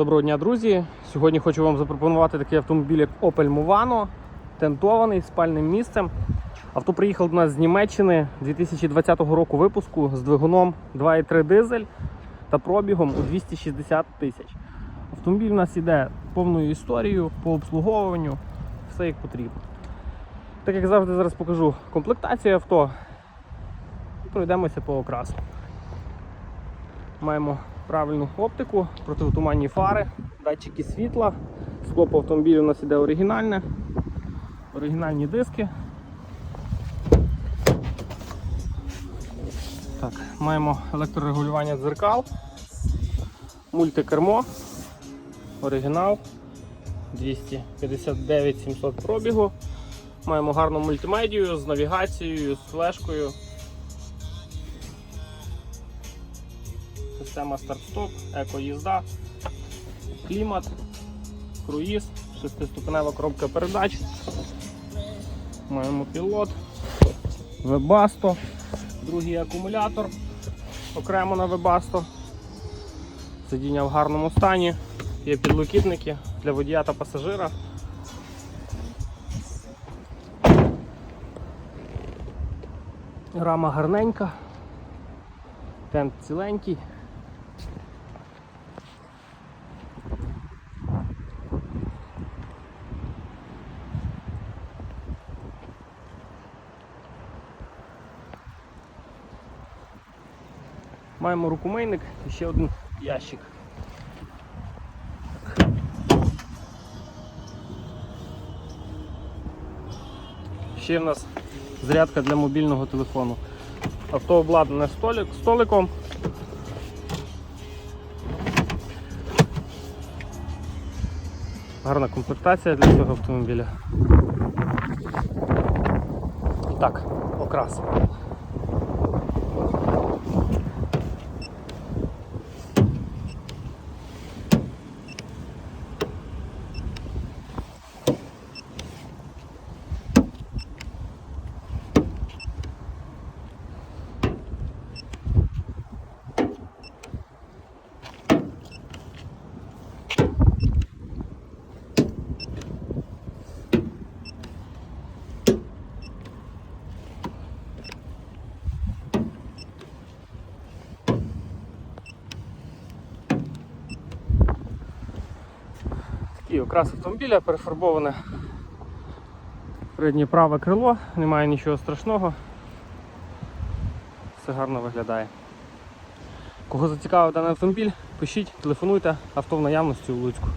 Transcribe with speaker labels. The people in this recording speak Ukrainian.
Speaker 1: Доброго дня, друзі! Сьогодні хочу вам запропонувати такий автомобіль, як Opel Movano, тентований спальним місцем. Авто приїхав до нас з Німеччини 2020 року випуску з двигуном 2.3 дизель та пробігом у 260 тисяч. Автомобіль у нас іде повною історією по обслуговуванню, все як потрібно. Так як завжди, зараз покажу комплектацію авто і пройдемося по окрасу. Маємо правильну оптику, протитуманні фари, датчики світла. Скло по автомобілю у нас іде оригінальне, оригінальні диски. Так, Маємо електрорегулювання дзеркал, мультикермо, оригінал 259 700 пробігу. Маємо гарну мультимедію з навігацією, з флешкою. Система старт-стоп, еко-їзда, клімат, круїз, шестиступенева коробка передач. Маємо пілот, вебасто, другий акумулятор, окремо на вебасто. Сидіння в гарному стані, є підлокітники для водія та пасажира. Рама гарненька, тент ціленький. Маємо рукомийник і ще один ящик. Ще в нас зарядка для мобільного телефону. Авто обладнане столик, столиком. Гарна комплектація для цього автомобіля. Так, окрас. Такий окрас автомобіля перефарбоване переднє праве крило, немає нічого страшного. Все гарно виглядає. Кого зацікавив даний автомобіль, пишіть, телефонуйте, авто в наявності у Луцьку.